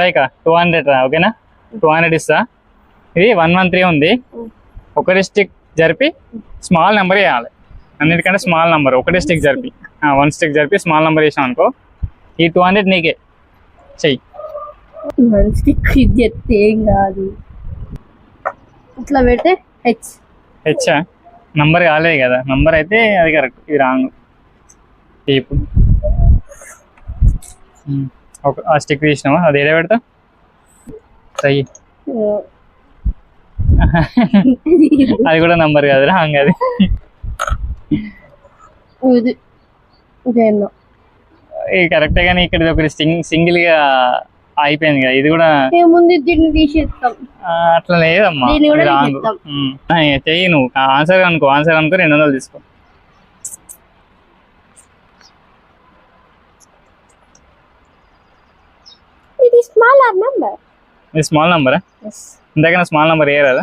రైక two hundred రా ఓకేనా టూ హండ్రెడ్ ఇస్తా. ఇది వన్ వన్ త్రీ ఉంది. ఒక స్టిక్ జరిపి స్మాల్ నెంబర్ వేయాలి. అన్నిటికంటే స్మాల్ నెంబర్ ఒకటి స్టిక్ జరిపి. వన్ స్టిక్ జరిపి స్మాల్ నెంబర్ వేసాం అనుకో ఈ టూ హండ్రెడ్ నీకే. చెయ్యి. స్టిక్ ఇది చెప్తే ఏం కాదు. ఇట్లా పెడితే హెచ్ హెచ్చా నంబర్ కాలేదు కదా. నంబర్ అయితే అది కరెక్ట్ ఇది రాంగ్. ఇప్పుడు ఒక ఆ స్టిక్ తీసినావా? అది ఏడే పెడతా? చెయ్యి అది కూడా నంబర్ కాదు రాంగ్ అది. ఇది కరెక్టే కానీ ఇక్కడ ఒకటి సింగ్ సింగిల్గా అయిపోయింది కదా ఇది కూడా అట్లా లేదమ్మా చెయ్యి నువ్వు ఆన్సర్ అనుకో ఆన్సర్ అనుకో రెండు వందలు తీసుకో. స్మాల్ నెంబర్ ఇది స్మాల్ నంబరా ఇంతకన్నా స్మాల్ నంబర్ ఏ కదా